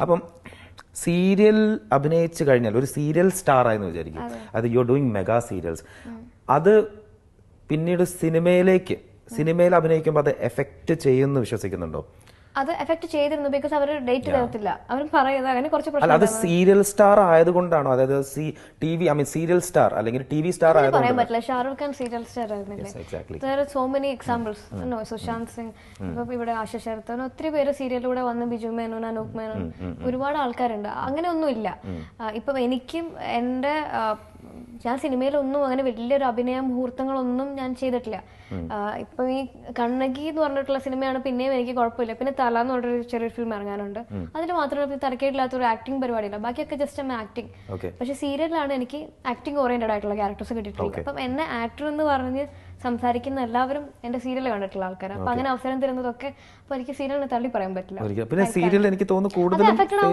അപ്പം സീരിയൽ അഭിനയിച്ചു കഴിഞ്ഞാൽ ഒരു സീരിയൽ സ്റ്റാർ ആയെന്ന് വിചാരിക്കും. അത്. യു ഡൂയിങ് മെഗാ സീരിയൽസ് അത് പിന്നീട് സിനിമയിലേക്ക് സിനിമയിൽ അഭിനയിക്കുമ്പോൾ അത് എഫക്റ്റ് ചെയ്യുമെന്ന് വിശ്വസിക്കുന്നുണ്ടോ? അത് എഫക്ട് ചെയ്തിരുന്നു ബിക്കോസ് അവർ ഡേറ്റ് തരത്തില്ല. അവർ പറയുന്നത് അങ്ങനെ കുറച്ച് പ്രശ്നം അത് സീരിയൽ സ്റ്റാർ ആയതുകൊണ്ടാണോ? അതായത് C T V I mean serial star അല്ലെങ്കിൽ ടി വി സ്റ്റാർ പറയാൻ പറ്റില്ല. ഷാറുഖ് ഖാൻ സീരിയൽ സ്റ്റാർ ആയിരുന്നില്ലേ? So many examples no Sushant Singh ഇപ്പൊ ഇവിടെ ആശ ശരത് അങ്ങനെ ഒത്തിരി പേര് സീരിയലിലൂടെ വന്ന് ബിജു മേനോൻ അനൂപ് മേനോൻ ഒരുപാട് ആൾക്കാരുണ്ട്. അങ്ങനെ ഒന്നുമില്ല. ഇപ്പം എനിക്കും എന്റെ ഞാൻ സിനിമയിലൊന്നും അങ്ങനെ വലിയൊരു അഭിനയ മുഹൂർത്തങ്ങളൊന്നും ഞാൻ ചെയ്തിട്ടില്ല. ഇപ്പൊ ഈ കണ്ണകി എന്ന് പറഞ്ഞിട്ടുള്ള സിനിമയാണ് പിന്നെയും എനിക്ക് കുഴപ്പമില്ല. പിന്നെ തല എന്ന് പറഞ്ഞൊരു ചെറിയൊരു ഫിലിം ഇറങ്ങാനുണ്ട്. അതിന് മാത്രമേ തരക്കേടില്ലാത്തൊരു ആക്ടിങ് പരിപാടിയില്ല ബാക്കിയൊക്കെ ജസ്റ്റ് എം ആക്ടിങ് പക്ഷെ സീരിയലിലാണ് എനിക്ക് ആക്ടിങ് ഓറിയന്റഡ് ആയിട്ടുള്ള ക്യാരക്ടേഴ്സ് കിട്ടിയിട്ടുള്ളത്. അപ്പം എന്നെ ആക്ടർ എന്ന് പറഞ്ഞ് സംസാരിക്കുന്ന എല്ലാവരും എന്റെ സീരിയൽ കണ്ടിട്ടുള്ള ആൾക്കാരാണ് അപ്പൊ അങ്ങനെ അവസരം തരുന്നതൊക്കെ അപ്പൊ എനിക്ക് സീരിയലിനെ തള്ളി പറയാൻ പറ്റില്ല. പിന്നെ സീരിയൽ എനിക്ക് തോന്നുന്നു കൂടുതലും